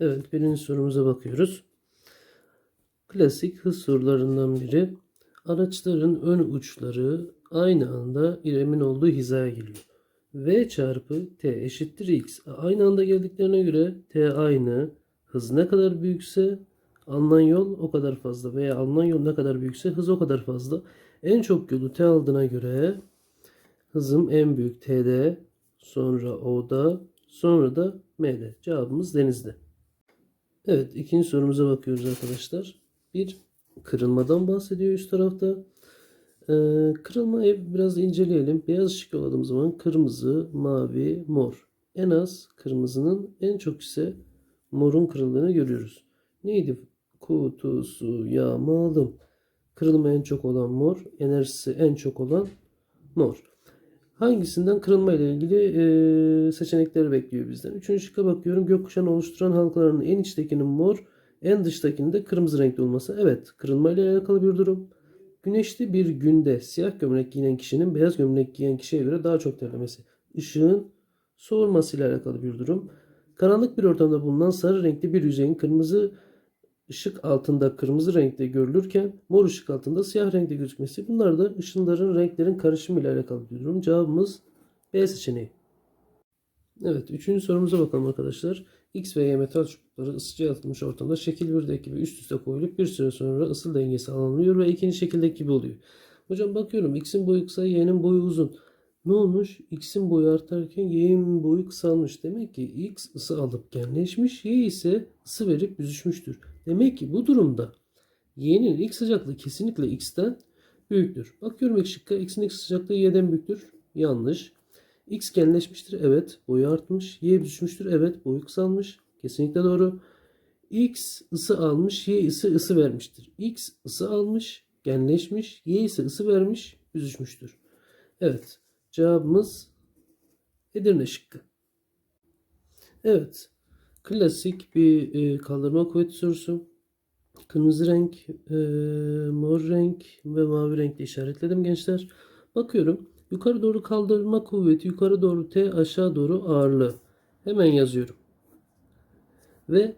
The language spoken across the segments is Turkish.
Evet birinci sorumuza bakıyoruz. Klasik hız sorularından biri. Araçların ön uçları aynı anda İrem'in olduğu hizaya geliyor. V çarpı T eşittir X. Aynı anda geldiklerine göre T aynı. Hız ne kadar büyükse alınan yol o kadar fazla veya alınan yol ne kadar büyükse hız o kadar fazla. En çok yolu T aldığına göre hızım en büyük T'de, sonra O'da, sonra da M'de. Cevabımız denizde. Evet ikinci sorumuza bakıyoruz arkadaşlar. Bir kırılmadan bahsediyor üst tarafta. Ee, kırılmayı biraz inceleyelim. Beyaz ışık yolladığımız zaman kırmızı, mavi, mor. En az kırmızının en çok ise morun kırıldığını görüyoruz. Neydi? Kutusu yağmalım. Kırılma en çok olan mor, enerjisi en çok olan mor. Hangisinden kırılma ile ilgili e, seçenekleri bekliyor bizden. Üçüncü şıkka bakıyorum. Gökkuşağını oluşturan halkaların en içtekinin mor, en dıştakinin de kırmızı renkli olması. Evet, kırılma ile alakalı bir durum. Güneşli bir günde siyah gömlek giyinen kişinin beyaz gömlek giyen kişiye göre daha çok terlemesi. Işığın soğurması ile alakalı bir durum. Karanlık bir ortamda bulunan sarı renkli bir yüzeyin kırmızı ışık altında kırmızı renkte görülürken mor ışık altında siyah renkte gözükmesi. Bunlar da ışınların renklerin karışımı ile alakalı bir durum. Cevabımız B seçeneği. Evet, üçüncü sorumuza bakalım arkadaşlar. X ve Y metal çubukları ısıcı yalıtılmış ortamda şekil 1'deki gibi üst üste koyulup bir süre sonra ısıl dengesi alınıyor ve ikinci şekildeki gibi oluyor. Hocam bakıyorum X'in boyu kısa, Y'nin boyu uzun. Ne olmuş? X'in boyu artarken Y'nin boyu kısalmış. Demek ki X ısı alıp genleşmiş, Y ise ısı verip büzüşmüştür. Demek ki bu durumda Y'nin ilk sıcaklığı kesinlikle X'ten büyüktür. Bakıyorum ilk şıkka X'in ilk sıcaklığı Y'den büyüktür. Yanlış. X genleşmiştir. Evet. Boyu artmış. Y büzüşmüştür. Evet. Boyu kısalmış. Kesinlikle doğru. X ısı almış. Y ise ısı vermiştir. X ısı almış. Genleşmiş. Y ise ısı vermiş. Büzüşmüştür. Evet. Cevabımız Edirne şıkkı. Evet. Klasik bir e, kaldırma kuvveti sorusu. Kırmızı renk, e, mor renk ve mavi renkle işaretledim gençler. Bakıyorum. Yukarı doğru kaldırma kuvveti, yukarı doğru T, aşağı doğru ağırlığı. Hemen yazıyorum. Ve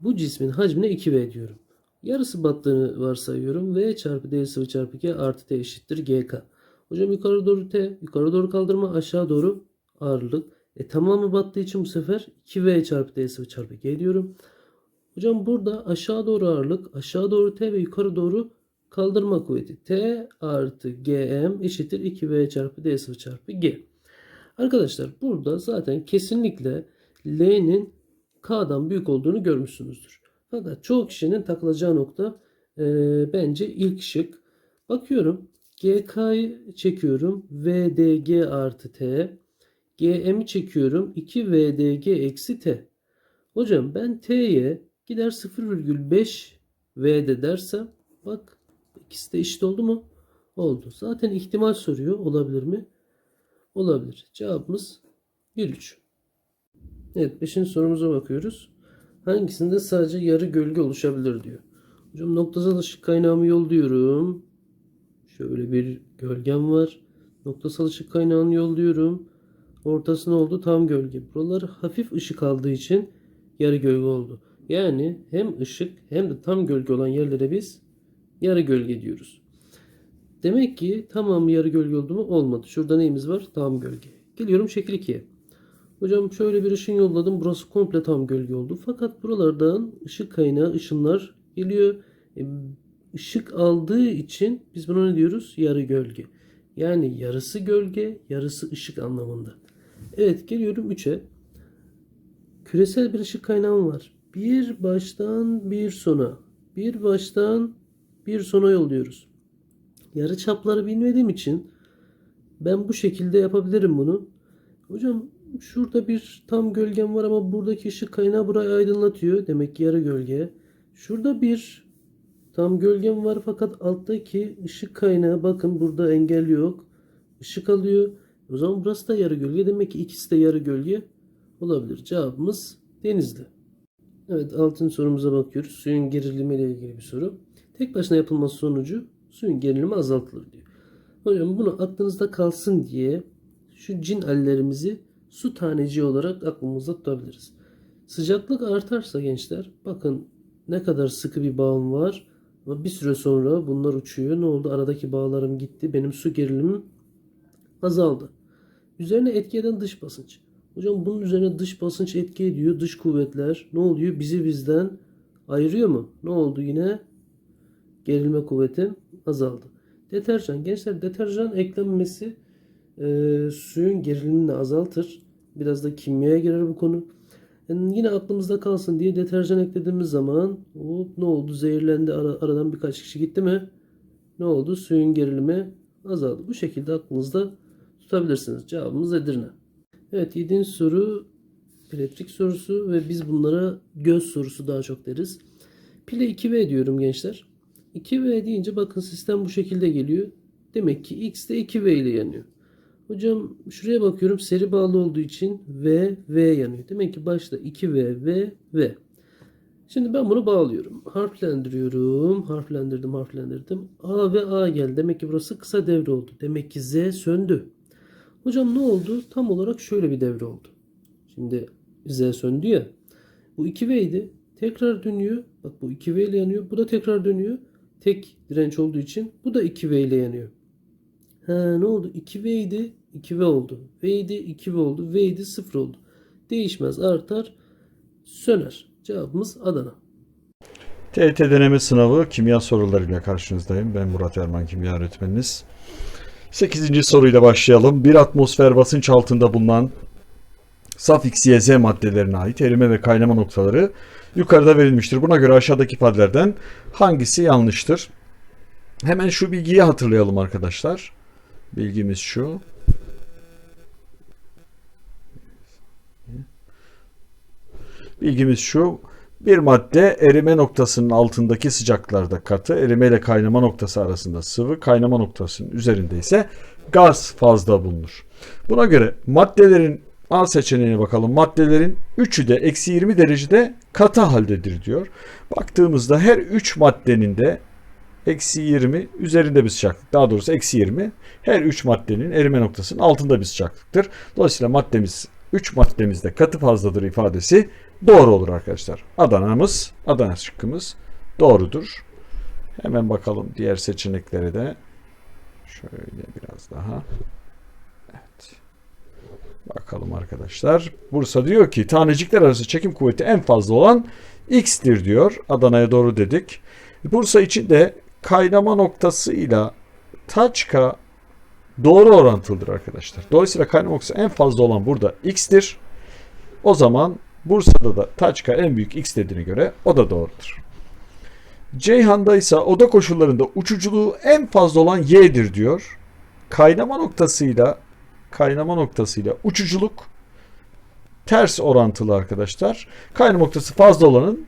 bu cismin hacmine 2V diyorum. Yarısı battığını varsayıyorum. V çarpı D sıvı çarpı G artı T eşittir GK. Hocam yukarı doğru T, yukarı doğru kaldırma, aşağı doğru ağırlık. E tamamı battığı için bu sefer 2V çarpı D sıvı çarpı G diyorum. Hocam burada aşağı doğru ağırlık, aşağı doğru T ve yukarı doğru kaldırma kuvveti. T artı Gm eşittir 2V çarpı D sıvı çarpı G. Arkadaşlar burada zaten kesinlikle L'nin K'dan büyük olduğunu görmüşsünüzdür. Fakat çoğu kişinin takılacağı nokta e, bence ilk şık. Bakıyorum GK'yı çekiyorum. VDG artı T. GM'i çekiyorum. 2VDG eksi T. Hocam ben T'ye gider 0,5 V'de dersem bak ikisi de eşit oldu mu? Oldu. Zaten ihtimal soruyor. Olabilir mi? Olabilir. Cevabımız 1-3. Evet 5. sorumuza bakıyoruz. Hangisinde sadece yarı gölge oluşabilir diyor. Hocam noktasal ışık kaynağımı yolluyorum. Şöyle bir gölgem var. Noktasal ışık kaynağını yolluyorum. Ortası ne oldu? Tam gölge. Buralar hafif ışık aldığı için yarı gölge oldu. Yani hem ışık hem de tam gölge olan yerlere biz yarı gölge diyoruz. Demek ki tamam yarı gölge oldu mu? Olmadı. Şurada neyimiz var? Tam gölge. Geliyorum şekil 2'ye. Hocam şöyle bir ışın yolladım. Burası komple tam gölge oldu. Fakat buralardan ışık kaynağı ışınlar geliyor. E, ışık aldığı için biz buna ne diyoruz? Yarı gölge. Yani yarısı gölge, yarısı ışık anlamında. Evet geliyorum 3'e. Küresel bir ışık kaynağım var. Bir baştan bir sona. Bir baştan bir sona yolluyoruz. Yarı çapları bilmediğim için ben bu şekilde yapabilirim bunu. Hocam şurada bir tam gölgem var ama buradaki ışık kaynağı burayı aydınlatıyor. Demek ki yarı gölge. Şurada bir tam gölgem var fakat alttaki ışık kaynağı bakın burada engel yok. Işık alıyor. O zaman burası da yarı gölge. Demek ki ikisi de yarı gölge olabilir. Cevabımız denizli. Evet altın sorumuza bakıyoruz. Suyun gerilimi ile ilgili bir soru. Tek başına yapılması sonucu suyun gerilimi azaltılır diyor. Hocam bunu aklınızda kalsın diye şu cin allerimizi su taneci olarak aklımızda tutabiliriz. Sıcaklık artarsa gençler bakın ne kadar sıkı bir bağım var. Ama bir süre sonra bunlar uçuyor. Ne oldu? Aradaki bağlarım gitti. Benim su gerilimim azaldı. Üzerine etki eden dış basınç. Hocam bunun üzerine dış basınç etki ediyor. Dış kuvvetler ne oluyor? Bizi bizden ayırıyor mu? Ne oldu yine? Gerilme kuvvetim azaldı. Deterjan. Gençler deterjan eklenmesi e, suyun gerilimini azaltır. Biraz da kimyaya girer bu konu. Yani yine aklımızda kalsın diye deterjan eklediğimiz zaman o ne oldu? Zehirlendi. Ara- aradan birkaç kişi gitti mi? Ne oldu? Suyun gerilimi azaldı. Bu şekilde aklınızda tutabilirsiniz. Cevabımız Edirne. Evet 7. soru elektrik sorusu ve biz bunlara göz sorusu daha çok deriz. Pile 2V diyorum gençler. 2V deyince bakın sistem bu şekilde geliyor. Demek ki X de 2V ile yanıyor. Hocam şuraya bakıyorum seri bağlı olduğu için V, V yanıyor. Demek ki başta 2V, V, V. Şimdi ben bunu bağlıyorum. Harflendiriyorum. Harflendirdim, harflendirdim. A ve A geldi. Demek ki burası kısa devre oldu. Demek ki Z söndü. Hocam ne oldu? Tam olarak şöyle bir devre oldu. Şimdi Z söndü ya. Bu 2V idi. Tekrar dönüyor. Bak bu 2V ile yanıyor. Bu da tekrar dönüyor. Tek direnç olduğu için bu da 2V ile yanıyor. Ha ne oldu? 2V idi. 2V oldu. V idi. 2V oldu. V idi. 0 oldu. Değişmez. Artar. Söner. Cevabımız Adana. TET deneme sınavı kimya sorularıyla karşınızdayım. Ben Murat Erman kimya öğretmeniniz. 8. soruyla başlayalım. Bir atmosfer basınç altında bulunan saf X, maddelerine ait erime ve kaynama noktaları yukarıda verilmiştir. Buna göre aşağıdaki ifadelerden hangisi yanlıştır? Hemen şu bilgiyi hatırlayalım arkadaşlar. Bilgimiz şu. Bilgimiz şu. Bir madde erime noktasının altındaki sıcaklıklarda katı, erime ile kaynama noktası arasında sıvı, kaynama noktasının üzerinde ise gaz fazla bulunur. Buna göre maddelerin A seçeneğine bakalım. Maddelerin üçü de eksi 20 derecede katı haldedir diyor. Baktığımızda her 3 maddenin de eksi 20 üzerinde bir sıcaklık. Daha doğrusu eksi 20 her 3 maddenin erime noktasının altında bir sıcaklıktır. Dolayısıyla maddemiz 3 maddemizde katı fazladır ifadesi doğru olur arkadaşlar. Adana'mız, Adana şıkkımız doğrudur. Hemen bakalım diğer seçeneklere de. Şöyle biraz daha. Evet. Bakalım arkadaşlar. Bursa diyor ki tanecikler arası çekim kuvveti en fazla olan X'tir diyor. Adana'ya doğru dedik. Bursa için de kaynama noktasıyla taçka doğru orantılıdır arkadaşlar. Dolayısıyla kaynama noktası en fazla olan burada X'tir. O zaman Bursa'da da Taçka en büyük X dediğine göre o da doğrudur. Ceyhan'da ise oda koşullarında uçuculuğu en fazla olan Y'dir diyor. Kaynama noktasıyla kaynama noktasıyla uçuculuk ters orantılı arkadaşlar. Kaynama noktası fazla olanın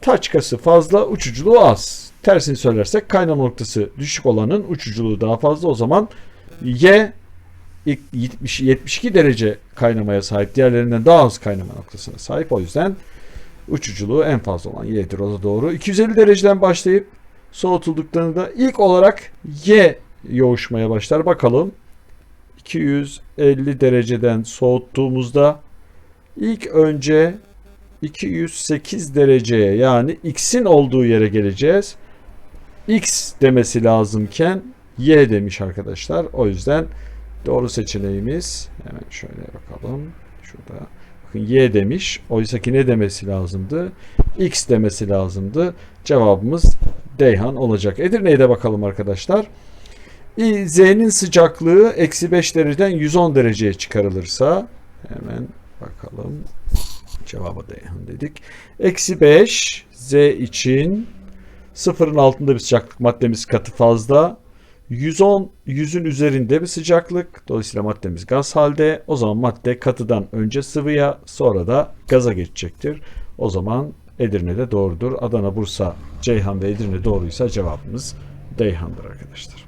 taçkası fazla, uçuculuğu az. Tersini söylersek kaynama noktası düşük olanın uçuculuğu daha fazla. O zaman Y 70, 72 derece kaynamaya sahip. Diğerlerinden daha az kaynama noktasına sahip. O yüzden uçuculuğu en fazla olan Y'dir. O da doğru. 250 dereceden başlayıp soğutulduklarında ilk olarak Y yoğuşmaya başlar. Bakalım. 250 dereceden soğuttuğumuzda ilk önce 208 dereceye yani X'in olduğu yere geleceğiz. X demesi lazımken Y demiş arkadaşlar. O yüzden Doğru seçeneğimiz hemen şöyle bakalım. Şurada. Bakın Y demiş. Oysa ki ne demesi lazımdı? X demesi lazımdı. Cevabımız Deyhan olacak. Edirne'ye de bakalım arkadaşlar. Z'nin sıcaklığı eksi 5 dereceden 110 dereceye çıkarılırsa hemen bakalım. Cevabı Deyhan dedik. Eksi 5 Z için sıfırın altında bir sıcaklık maddemiz katı fazla. 110 yüzün üzerinde bir sıcaklık. Dolayısıyla maddemiz gaz halde. O zaman madde katıdan önce sıvıya sonra da gaza geçecektir. O zaman Edirne'de doğrudur. Adana, Bursa, Ceyhan ve Edirne doğruysa cevabımız Deyhan'dır arkadaşlar.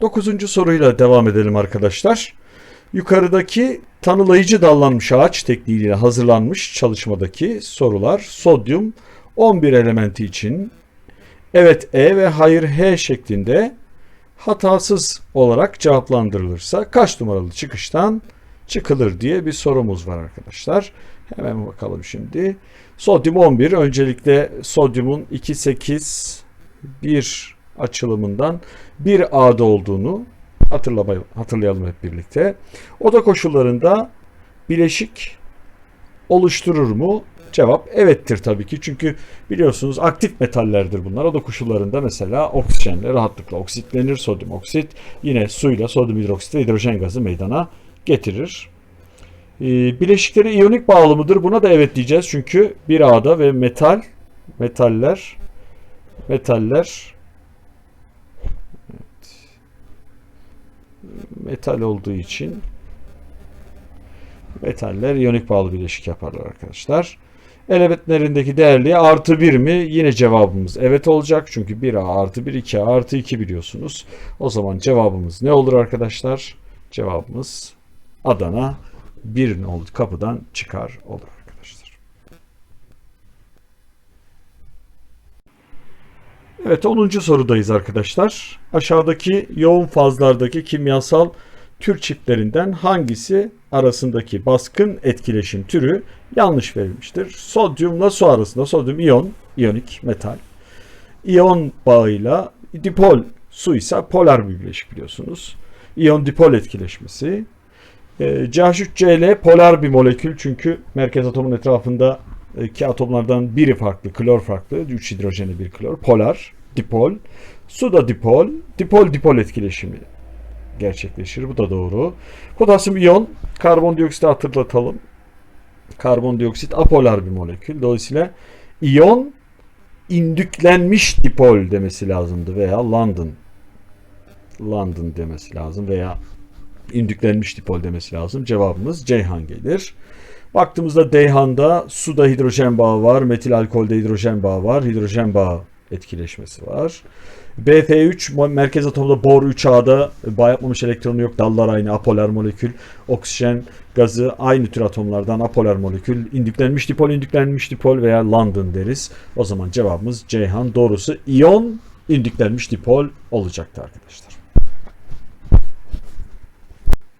Dokuzuncu soruyla devam edelim arkadaşlar. Yukarıdaki tanılayıcı dallanmış ağaç tekniğiyle hazırlanmış çalışmadaki sorular sodyum 11 elementi için evet E ve hayır H şeklinde hatasız olarak cevaplandırılırsa kaç numaralı çıkıştan çıkılır diye bir sorumuz var arkadaşlar. Hemen bakalım şimdi. Sodyum 11 öncelikle sodyumun 2,8 1 açılımından bir A'da olduğunu hatırlamayı, hatırlayalım hep birlikte. Oda koşullarında bileşik oluşturur mu? Cevap evettir tabii ki. Çünkü biliyorsunuz aktif metallerdir bunlar. Oda koşullarında mesela oksijenle rahatlıkla oksitlenir. Sodyum oksit yine suyla sodyum hidroksit ve hidrojen gazı meydana getirir. Ee, bileşikleri iyonik bağlı mıdır? Buna da evet diyeceğiz. Çünkü bir A'da ve metal metaller metaller metal olduğu için metaller iyonik bağlı bileşik yaparlar arkadaşlar. Elementlerindeki değerliği artı 1 mi? Yine cevabımız evet olacak. Çünkü 1A artı 1, 2A artı 2 biliyorsunuz. O zaman cevabımız ne olur arkadaşlar? Cevabımız Adana 1 oldu kapıdan çıkar olur arkadaşlar. Evet 10. sorudayız arkadaşlar. Aşağıdaki yoğun fazlardaki kimyasal tür çiftlerinden hangisi arasındaki baskın etkileşim türü yanlış verilmiştir? Sodyumla su arasında sodyum iyon, iyonik metal. İyon bağıyla dipol su ise polar bir bileşik biliyorsunuz. İyon dipol etkileşmesi. E, CH3Cl polar bir molekül çünkü merkez atomun etrafında iki atomlardan biri farklı, klor farklı. 3 hidrojeni bir klor. Polar, dipol. Su da dipol. Dipol dipol etkileşimi gerçekleşir. Bu da doğru. Potasyum iyon, karbondioksiti hatırlatalım. Karbondioksit apolar bir molekül. Dolayısıyla iyon indüklenmiş dipol demesi lazımdı veya London London demesi lazım veya indüklenmiş dipol demesi lazım. Cevabımız Ceyhan gelir. Baktığımızda Deyhan'da suda hidrojen bağı var, metil alkolde hidrojen bağı var, hidrojen bağı etkileşmesi var. BF3 merkez atomda bor 3A'da bağ yapmamış elektronu yok. Dallar aynı apolar molekül. Oksijen gazı aynı tür atomlardan apolar molekül. İndüklenmiş dipol, indüklenmiş dipol veya London deriz. O zaman cevabımız Ceyhan. Doğrusu iyon indüklenmiş dipol olacaktı arkadaşlar.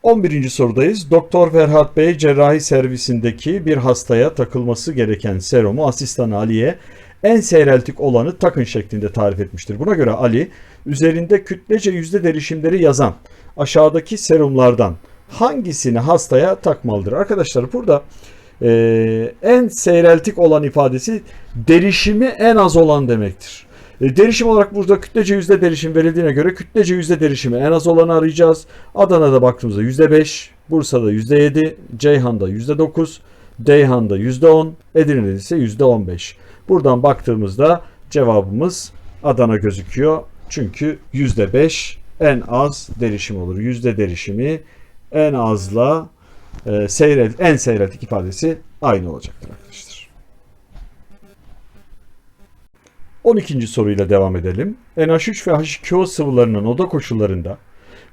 11. sorudayız. Doktor Ferhat Bey cerrahi servisindeki bir hastaya takılması gereken serumu asistan Ali'ye en seyreltik olanı takın şeklinde tarif etmiştir. Buna göre Ali üzerinde kütlece yüzde derişimleri yazan aşağıdaki serumlardan hangisini hastaya takmalıdır? Arkadaşlar burada e, en seyreltik olan ifadesi derişimi en az olan demektir. E, derişim olarak burada kütlece yüzde derişim verildiğine göre kütlece yüzde derişimi en az olanı arayacağız. Adana'da baktığımızda yüzde beş, Bursa'da yüzde yedi, Ceyhan'da yüzde dokuz, Deyhan'da yüzde on, Edirne'de ise yüzde on beş. Buradan baktığımızda cevabımız Adana gözüküyor. Çünkü yüzde beş en az derişim olur. Yüzde derişimi en azla e, seyret, en seyretlik ifadesi aynı olacaktır arkadaşlar. 12. soruyla devam edelim. NH3 ve H2O sıvılarının oda koşullarında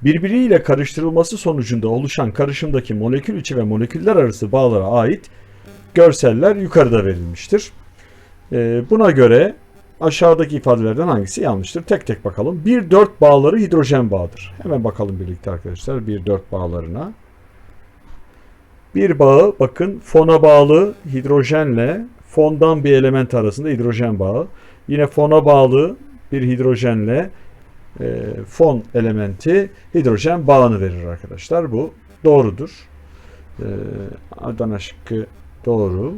birbiriyle karıştırılması sonucunda oluşan karışımdaki molekül içi ve moleküller arası bağlara ait görseller yukarıda verilmiştir. Ee, buna göre aşağıdaki ifadelerden hangisi yanlıştır? Tek tek bakalım. 1-4 bağları hidrojen bağıdır. Hemen bakalım birlikte arkadaşlar 1-4 bağlarına. Bir bağı bakın fona bağlı hidrojenle fondan bir element arasında hidrojen bağı. Yine fona bağlı bir hidrojenle e, fon elementi hidrojen bağını verir arkadaşlar. Bu doğrudur. E, Adana şıkkı doğru.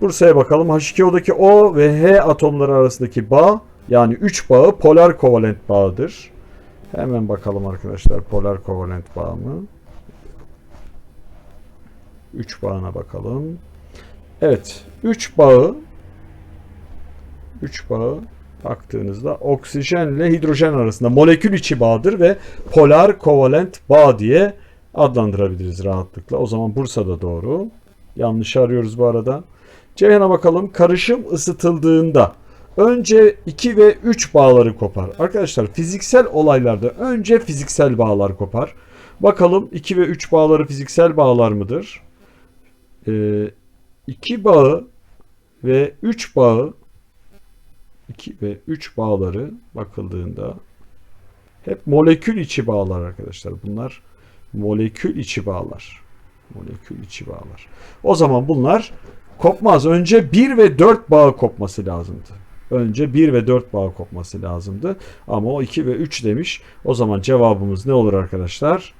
Bursa'ya bakalım. H2O'daki O ve H atomları arasındaki bağ yani 3 bağı polar kovalent bağıdır. Hemen bakalım arkadaşlar polar kovalent bağ mı? 3 bağına bakalım. Evet. 3 bağı 3 bağı baktığınızda oksijenle hidrojen arasında molekül içi bağdır ve polar kovalent bağ diye adlandırabiliriz rahatlıkla. O zaman Bursa'da doğru. Yanlış arıyoruz bu arada. Ceyhan'a bakalım. Karışım ısıtıldığında önce 2 ve 3 bağları kopar. Arkadaşlar fiziksel olaylarda önce fiziksel bağlar kopar. Bakalım 2 ve 3 bağları fiziksel bağlar mıdır? 2 ee, bağı ve 3 bağı 2 ve 3 bağları bakıldığında hep molekül içi bağlar arkadaşlar. Bunlar Molekül içi bağlar. Molekül içi bağlar. O zaman bunlar kopmaz. Önce 1 ve 4 bağı kopması lazımdı. Önce 1 ve 4 bağı kopması lazımdı. Ama o 2 ve 3 demiş. O zaman cevabımız ne olur arkadaşlar?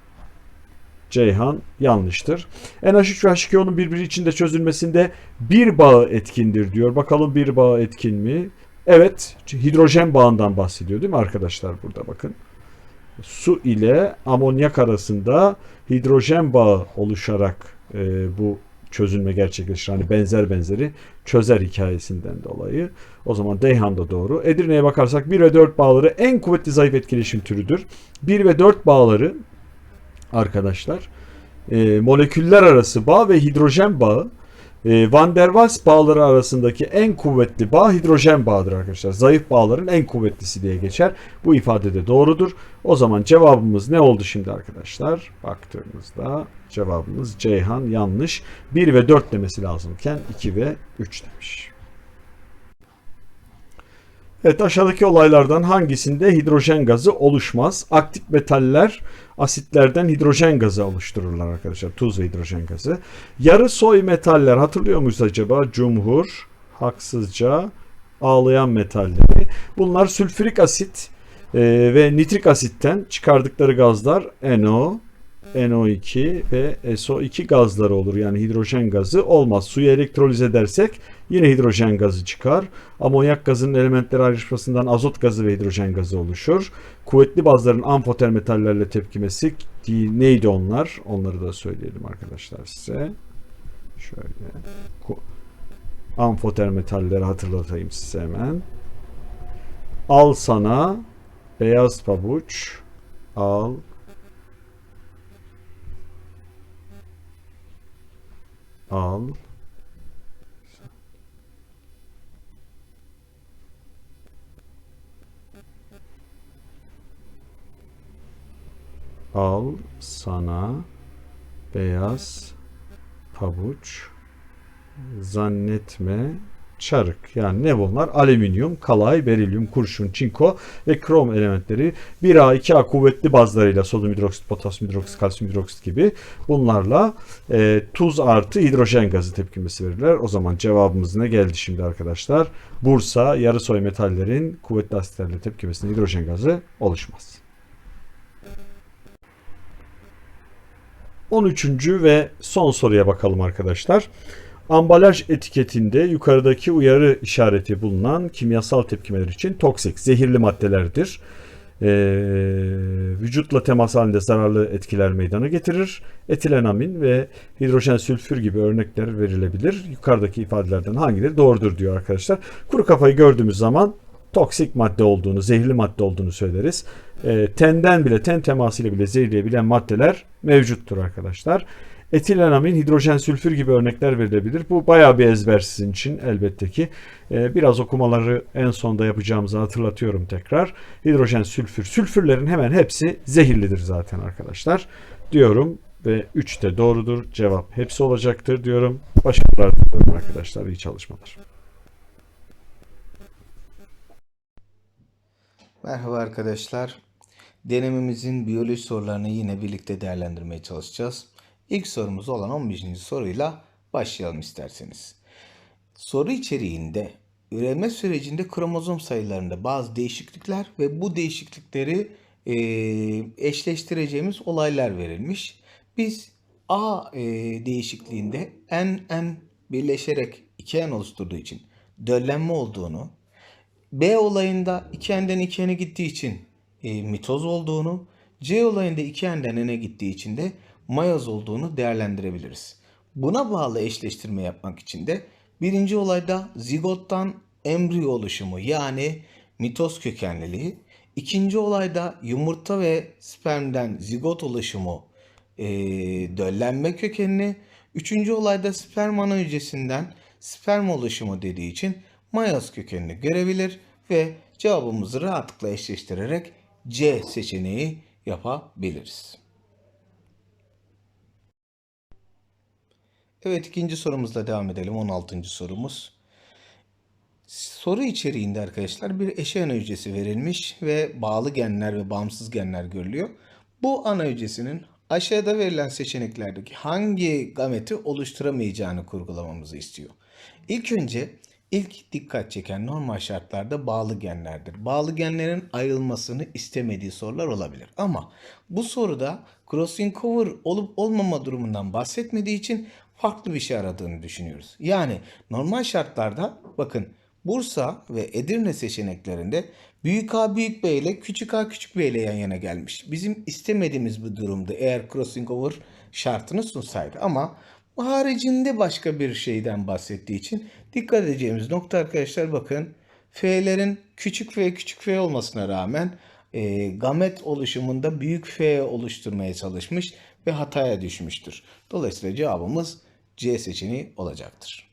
Ceyhan yanlıştır. NH3 ve H2O'nun birbiri içinde çözülmesinde bir bağı etkindir diyor. Bakalım bir bağı etkin mi? Evet, hidrojen bağından bahsediyor değil mi arkadaşlar burada bakın. Su ile amonyak arasında hidrojen bağı oluşarak e, bu çözülme gerçekleşir. Hani benzer benzeri çözer hikayesinden dolayı. O zaman Deyhan da doğru. Edirne'ye bakarsak 1 ve 4 bağları en kuvvetli zayıf etkileşim türüdür. 1 ve 4 bağları arkadaşlar e, moleküller arası bağ ve hidrojen bağı e, Van der Waals bağları arasındaki en kuvvetli bağ hidrojen bağıdır arkadaşlar. Zayıf bağların en kuvvetlisi diye geçer. Bu ifade de doğrudur. O zaman cevabımız ne oldu şimdi arkadaşlar? Baktığımızda cevabımız Ceyhan yanlış. 1 ve 4 demesi lazımken 2 ve 3 demiş. Evet aşağıdaki olaylardan hangisinde hidrojen gazı oluşmaz? Aktif metaller asitlerden hidrojen gazı oluştururlar arkadaşlar. Tuz ve hidrojen gazı. Yarı soy metaller hatırlıyor muyuz acaba? Cumhur, haksızca, ağlayan metalleri. Bunlar sülfürik asit e, ve nitrik asitten çıkardıkları gazlar NO, NO2 ve SO2 gazları olur. Yani hidrojen gazı olmaz. Suyu elektroliz edersek yine hidrojen gazı çıkar. Amonyak gazının elementler ayrışmasından azot gazı ve hidrojen gazı oluşur. Kuvvetli bazların amfoter metallerle tepkimesi ki neydi onlar? Onları da söyleyelim arkadaşlar size. Şöyle. Amfoter metalleri hatırlatayım size hemen. Al sana beyaz pabuç. Al al. Al sana beyaz pabuç. Zannetme çarık. Yani ne bunlar? Alüminyum, kalay, berilyum, kurşun, çinko ve krom elementleri 1A, 2A kuvvetli bazlarıyla sodyum hidroksit, potasyum hidroksit, kalsiyum hidroksit gibi bunlarla e, tuz artı hidrojen gazı tepkimesi verirler. O zaman cevabımız ne geldi şimdi arkadaşlar? Bursa yarı soy metallerin kuvvetli asitlerle tepkimesinde hidrojen gazı oluşmaz. 13. ve son soruya bakalım arkadaşlar. Ambalaj etiketinde yukarıdaki uyarı işareti bulunan kimyasal tepkimeler için toksik, zehirli maddelerdir. Ee, vücutla temas halinde zararlı etkiler meydana getirir. Etilenamin ve hidrojen sülfür gibi örnekler verilebilir. Yukarıdaki ifadelerden hangileri doğrudur diyor arkadaşlar. Kuru kafayı gördüğümüz zaman toksik madde olduğunu, zehirli madde olduğunu söyleriz. E, tenden bile, ten temasıyla bile zehirleyebilen maddeler mevcuttur arkadaşlar. Etilenamin, hidrojen sülfür gibi örnekler verilebilir. Bu bayağı bir ezber sizin için elbette ki. E, biraz okumaları en sonda yapacağımızı hatırlatıyorum tekrar. Hidrojen sülfür, sülfürlerin hemen hepsi zehirlidir zaten arkadaşlar. Diyorum ve 3 de doğrudur. Cevap hepsi olacaktır diyorum. Başarılar diliyorum arkadaşlar. İyi çalışmalar. Merhaba arkadaşlar. Denememizin biyoloji sorularını yine birlikte değerlendirmeye çalışacağız. İlk sorumuz olan 15. soruyla başlayalım isterseniz. Soru içeriğinde üreme sürecinde kromozom sayılarında bazı değişiklikler ve bu değişiklikleri e, eşleştireceğimiz olaylar verilmiş. Biz A e, değişikliğinde N N birleşerek 2N oluşturduğu için döllenme olduğunu, B olayında 2N'den 2N'e gittiği için e, mitoz olduğunu, C olayında 2N'den N'e gittiği için de mayoz olduğunu değerlendirebiliriz. Buna bağlı eşleştirme yapmak için de birinci olayda zigottan embriyo oluşumu yani mitoz kökenliliği, ikinci olayda yumurta ve spermden zigot oluşumu e, döllenme kökenli, üçüncü olayda sperm ana hücresinden sperm oluşumu dediği için mayoz kökenini görebilir ve cevabımızı rahatlıkla eşleştirerek C seçeneği yapabiliriz. Evet ikinci sorumuzla devam edelim. 16. sorumuz. Soru içeriğinde arkadaşlar bir eşe ana hücresi verilmiş ve bağlı genler ve bağımsız genler görülüyor. Bu ana hücresinin aşağıda verilen seçeneklerdeki hangi gameti oluşturamayacağını kurgulamamızı istiyor. İlk önce ilk dikkat çeken normal şartlarda bağlı genlerdir. Bağlı genlerin ayrılmasını istemediği sorular olabilir. Ama bu soruda crossing cover olup olmama durumundan bahsetmediği için farklı bir şey aradığını düşünüyoruz. Yani normal şartlarda bakın Bursa ve Edirne seçeneklerinde Büyük A Büyük B ile Küçük A Küçük B ile yan yana gelmiş. Bizim istemediğimiz bir durumdu eğer crossing over şartını sunsaydı. Ama haricinde başka bir şeyden bahsettiği için dikkat edeceğimiz nokta arkadaşlar bakın F'lerin küçük F küçük F olmasına rağmen e, gamet oluşumunda büyük F oluşturmaya çalışmış ve hataya düşmüştür. Dolayısıyla cevabımız C seçeneği olacaktır.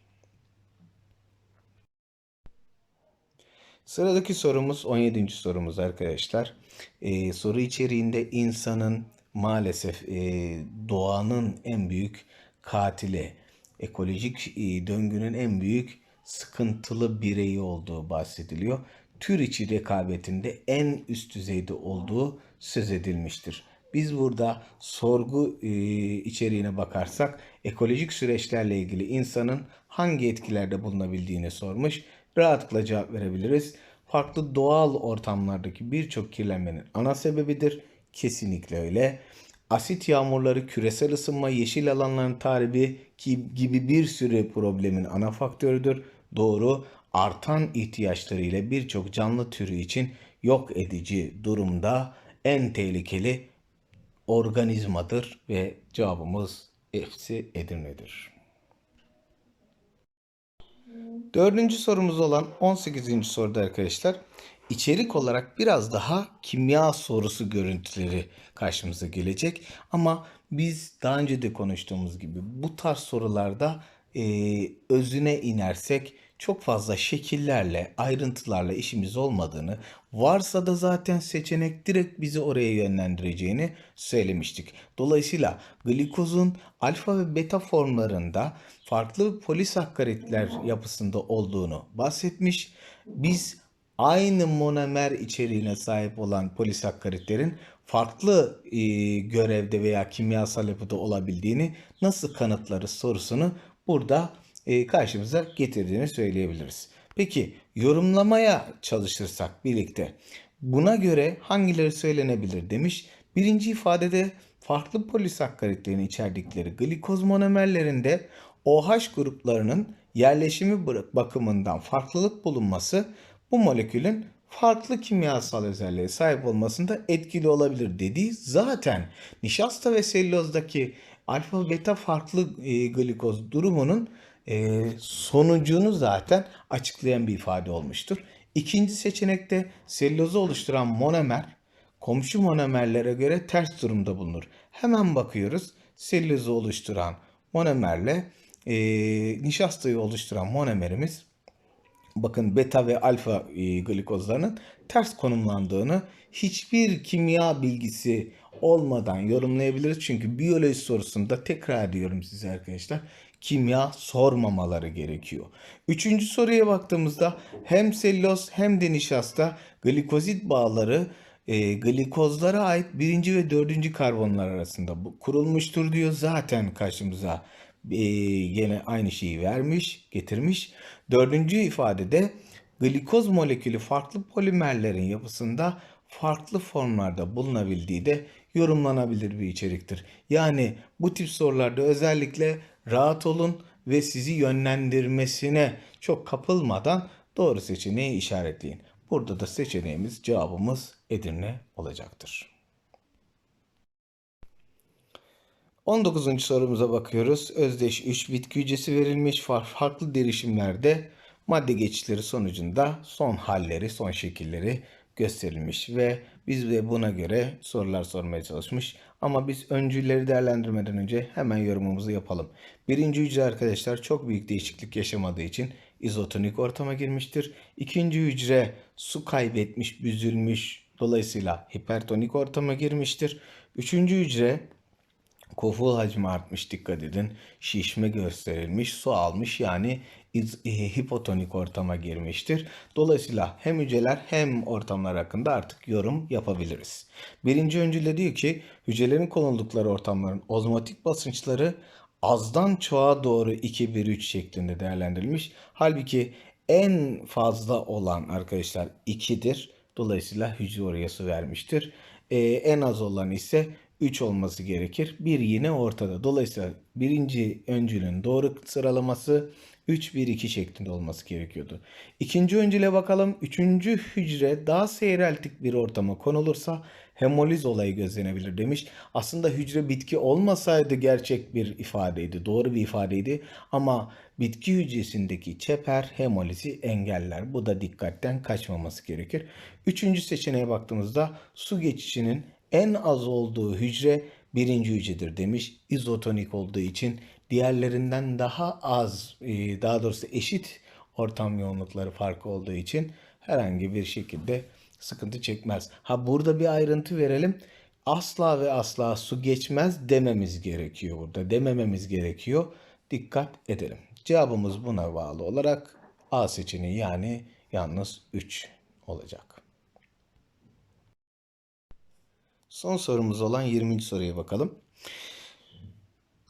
Sıradaki sorumuz 17. sorumuz arkadaşlar. Ee, soru içeriğinde insanın maalesef e, doğanın en büyük katili, ekolojik e, döngünün en büyük sıkıntılı bireyi olduğu bahsediliyor. Tür içi rekabetinde en üst düzeyde olduğu söz edilmiştir. Biz burada sorgu e, içeriğine bakarsak ekolojik süreçlerle ilgili insanın hangi etkilerde bulunabildiğini sormuş. Rahatlıkla cevap verebiliriz. Farklı doğal ortamlardaki birçok kirlenmenin ana sebebidir. Kesinlikle öyle. Asit yağmurları, küresel ısınma, yeşil alanların tarihi ki- gibi bir sürü problemin ana faktörüdür. Doğru. Artan ihtiyaçlarıyla birçok canlı türü için yok edici durumda en tehlikeli organizmadır ve cevabımız hepsi Edirne'dir. Dördüncü sorumuz olan 18. soruda arkadaşlar içerik olarak biraz daha kimya sorusu görüntüleri karşımıza gelecek. Ama biz daha önce de konuştuğumuz gibi bu tarz sorularda e, özüne inersek çok fazla şekillerle, ayrıntılarla işimiz olmadığını, varsa da zaten seçenek direkt bizi oraya yönlendireceğini söylemiştik. Dolayısıyla glikozun alfa ve beta formlarında farklı polisakkaritler yapısında olduğunu bahsetmiş. Biz aynı monomer içeriğine sahip olan polisakkaritlerin farklı e, görevde veya kimyasal yapıda olabildiğini nasıl kanıtlarız sorusunu burada karşımıza getirdiğini söyleyebiliriz. Peki yorumlamaya çalışırsak birlikte buna göre hangileri söylenebilir demiş. Birinci ifadede farklı polisakkaritlerin içerdikleri glikoz monomerlerinde OH gruplarının yerleşimi bakımından farklılık bulunması bu molekülün farklı kimyasal özelliğe sahip olmasında etkili olabilir dediği zaten nişasta ve selülozdaki alfa beta farklı e, glikoz durumunun e, sonucunu zaten açıklayan bir ifade olmuştur. İkinci seçenekte selülozu oluşturan monomer komşu monomerlere göre ters durumda bulunur. Hemen bakıyoruz selülozu oluşturan monomerle e, nişastayı oluşturan monomerimiz bakın beta ve alfa e, glikozlarının ters konumlandığını hiçbir kimya bilgisi olmadan yorumlayabiliriz. Çünkü biyoloji sorusunda tekrar ediyorum size arkadaşlar kimya sormamaları gerekiyor. Üçüncü soruya baktığımızda hem selüloz hem de nişasta glikozit bağları e, glikozlara ait birinci ve dördüncü karbonlar arasında kurulmuştur diyor. Zaten karşımıza e, yine aynı şeyi vermiş, getirmiş. Dördüncü ifadede glikoz molekülü farklı polimerlerin yapısında farklı formlarda bulunabildiği de yorumlanabilir bir içeriktir. Yani bu tip sorularda özellikle rahat olun ve sizi yönlendirmesine çok kapılmadan doğru seçeneği işaretleyin. Burada da seçeneğimiz cevabımız Edirne olacaktır. 19. sorumuza bakıyoruz. Özdeş 3 bitki hücresi verilmiş Far- farklı derişimlerde madde geçişleri sonucunda son halleri, son şekilleri gösterilmiş ve biz de buna göre sorular sormaya çalışmış. Ama biz öncüleri değerlendirmeden önce hemen yorumumuzu yapalım. Birinci hücre arkadaşlar çok büyük değişiklik yaşamadığı için izotonik ortama girmiştir. İkinci hücre su kaybetmiş, büzülmüş, dolayısıyla hipertonik ortama girmiştir. Üçüncü hücre Koful hacmi artmış dikkat edin. Şişme gösterilmiş, su almış yani e, hipotonik ortama girmiştir. Dolayısıyla hem hücreler hem ortamlar hakkında artık yorum yapabiliriz. Birinci öncülde diyor ki hücrelerin konuldukları ortamların ozmotik basınçları azdan çoğa doğru 2-1-3 şeklinde değerlendirilmiş. Halbuki en fazla olan arkadaşlar 2'dir. Dolayısıyla hücre oraya su vermiştir. Ee, en az olan ise 3 olması gerekir. Bir yine ortada. Dolayısıyla birinci öncülün doğru sıralaması 3-1-2 şeklinde olması gerekiyordu. İkinci öncüle bakalım. Üçüncü hücre daha seyreltik bir ortama konulursa hemoliz olayı gözlenebilir demiş. Aslında hücre bitki olmasaydı gerçek bir ifadeydi, doğru bir ifadeydi. Ama bitki hücresindeki çeper hemolizi engeller. Bu da dikkatten kaçmaması gerekir. Üçüncü seçeneğe baktığımızda su geçişinin en az olduğu hücre birinci hücredir demiş. İzotonik olduğu için diğerlerinden daha az, e, daha doğrusu eşit ortam yoğunlukları farkı olduğu için herhangi bir şekilde sıkıntı çekmez. Ha burada bir ayrıntı verelim. Asla ve asla su geçmez dememiz gerekiyor burada. Demememiz gerekiyor. Dikkat edelim. Cevabımız buna bağlı olarak A seçeneği yani yalnız 3 olacak. Son sorumuz olan 20. soruya bakalım.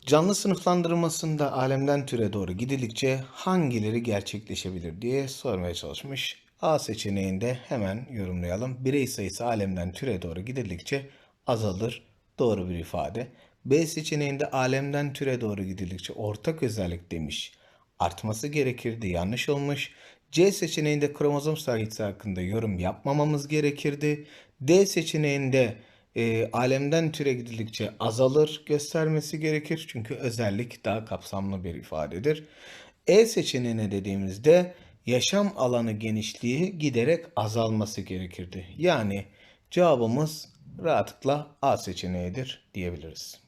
Canlı sınıflandırmasında alemden türe doğru gidildikçe hangileri gerçekleşebilir diye sormaya çalışmış. A seçeneğinde hemen yorumlayalım. Birey sayısı alemden türe doğru gidildikçe azalır. Doğru bir ifade. B seçeneğinde alemden türe doğru gidildikçe ortak özellik demiş. Artması gerekirdi. Yanlış olmuş. C seçeneğinde kromozom sayısı hakkında yorum yapmamamız gerekirdi. D seçeneğinde e, alemden türe gidildikçe azalır göstermesi gerekir. Çünkü özellik daha kapsamlı bir ifadedir. E seçeneğine dediğimizde yaşam alanı genişliği giderek azalması gerekirdi. Yani cevabımız rahatlıkla A seçeneğidir diyebiliriz.